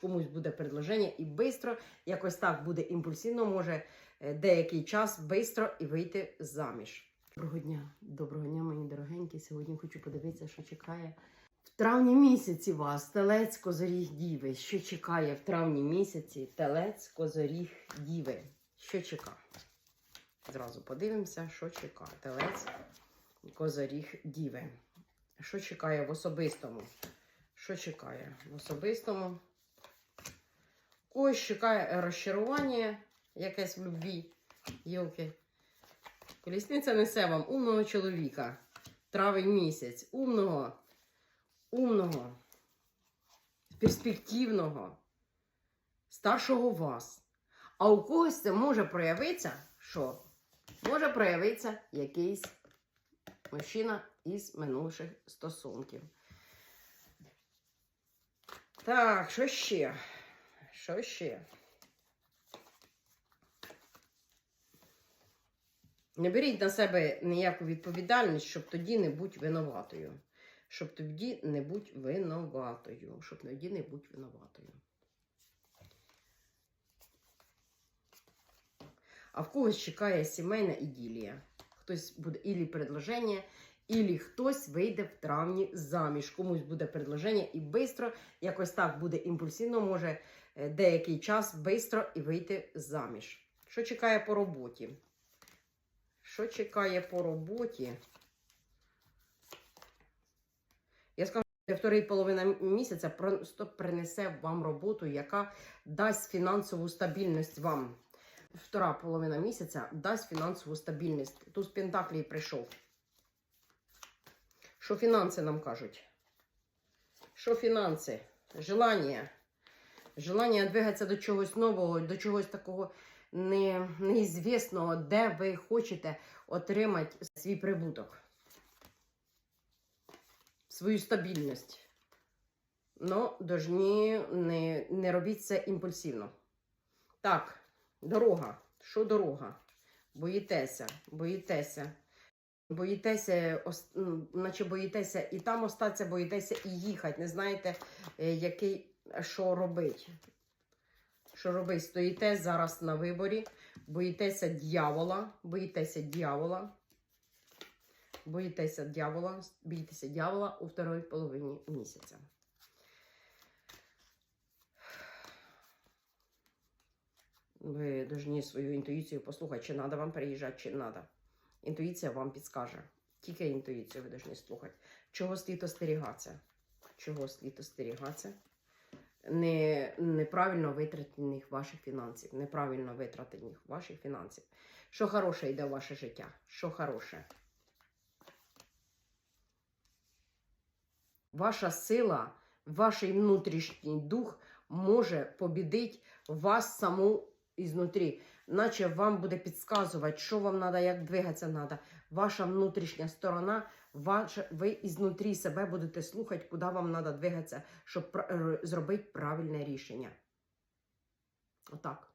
комусь буде предложення і швидко, якось так буде імпульсивно, може е, деякий час швидко і вийти заміж. Доброго дня, доброго дня, мої дорогенькі. Сьогодні хочу подивитися, що чекає в травні місяці вас телець козоріг діви. Що чекає в травні місяці телець козоріг діви? Що чекає? Зразу подивимося, що чекає. Телець козоріг діви. Що чекає в особистому? Що чекає в особистому? Когось чекає розчарування, якесь в любві. Йолки. Колісниця несе вам умного чоловіка. Травень місяць. Умного, умного, перспективного, старшого вас. А у когось це може проявитися, що? Може проявитися якийсь мужчина із минулих стосунків. Так, що ще? Що ще? Не беріть на себе ніяку відповідальність, щоб тоді не бути винуватою. Щоб тоді не бути винуватою. Щоб тоді не бути винуватою. А в когось чекає сімейна іділія. Хтось буде ілі предложення, ілі хтось вийде в травні заміж. Комусь буде предложення і швидко, якось так буде імпульсивно, може е, деякий час швидко і вийти заміж. Що чекає по роботі? Що чекає по роботі? Я скажу, що вторий половина місяця просто принесе вам роботу, яка дасть фінансову стабільність вам. Втора половина місяця дасть фінансову стабільність. Тут з Пентаклій прийшов. Що фінанси нам кажуть? Що фінанси? Желання. Желання двигатися до чогось нового, до чогось такого не, неізвісного, де ви хочете отримати свій прибуток, свою стабільність. Ну, дожні не, не робіть це імпульсивно. Так, дорога. Що дорога? Боїтеся, боїтеся. Боїтеся, ос- наче боїтеся і там остатися, боїтеся і їхати. Не знаєте, е, який, що робити. Що робити? Стоїте зараз на виборі, боїтеся дьявола, боїтеся дьявола. Боїтеся дьявола, бійтеся дьявола у второй половині місяця. Ви повинні свою інтуїцію послухати, чи треба вам переїжджати, чи треба. Інтуїція вам підскаже. Тільки інтуїцію ви повинні слухати. Чого слід остерігатися? Чого слід остерігатися? Не, неправильно витратених ваших фінансів. Неправильно витратених ваших фінансів. Що хороше йде в ваше життя? Що хороше? Ваша сила, ваш внутрішній дух може побідити вас саму ізнутрі. Наче вам буде підказувати, що вам треба, як двигатися треба. Ваша внутрішня сторона, ваша, ви ізнутрі себе будете слухати, куди вам треба двигатися, щоб зробити правильне рішення. Отак.